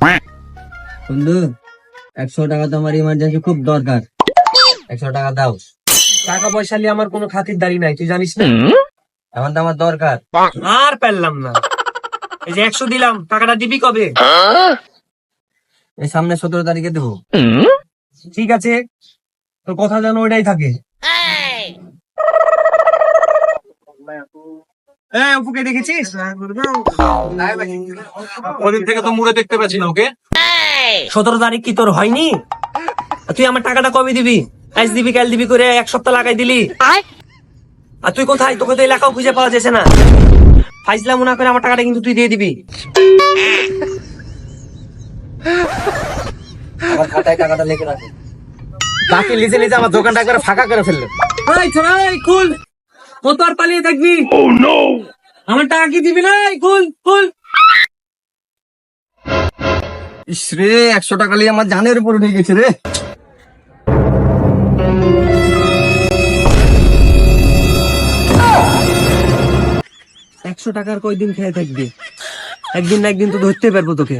বন্ধু একশো টাকা তো আমার ইমার্জেন্সি খুব দরকার। একশো টাকা দাও। টাকা পয়সা নিয়ে আমার কোনো খাতির দাড়ি নাই তুই জানিস না? এখন তো আমার দরকার। আর পারলাম না। এই যে একশো দিলাম টাকাটা দিবি কবে? এই সামনে সতেরো তারিখে দেবো। ঠিক আছে তোর কথা যেন ওইটাই থাকে। হ্যাঁ অপুকে দেখেছিস? ওদিন থেকে তো মুড়ে দেখতে পাচ্ছি না ওকে? সতেরো তারিখ কি তোর হয়নি? তুই আমার টাকাটা কবে দিবি? আজ দিবি কাল দিবি করে এক সপ্তাহ লাগাই দিলি। আর তুই কোথায়? তোকে তো এলাকাও খুঁজে পাওয়া যাচ্ছে না। ফাইজলাম মনে করে আমার টাকাটা কিন্তু তুই দিয়ে দিবি। আমার খাতায় টাকাটা লিখে রাখো। বাকি লিজে লিজে আমার দোকানটা একবার ফাঁকা করে ফেলল। এই ছোড়া এই খুল। ও তো আর পালিয়ে থাকবি আমার টাকা কি দিবি? না খুল খুল। ইস রে একশো টাকা নিয়ে আমার জানের উপর উঠে গেছে রে। একশো টাকার কয়দিন খেয়ে থাকবি? একদিন না একদিন তো ধরতে পারব তোকে।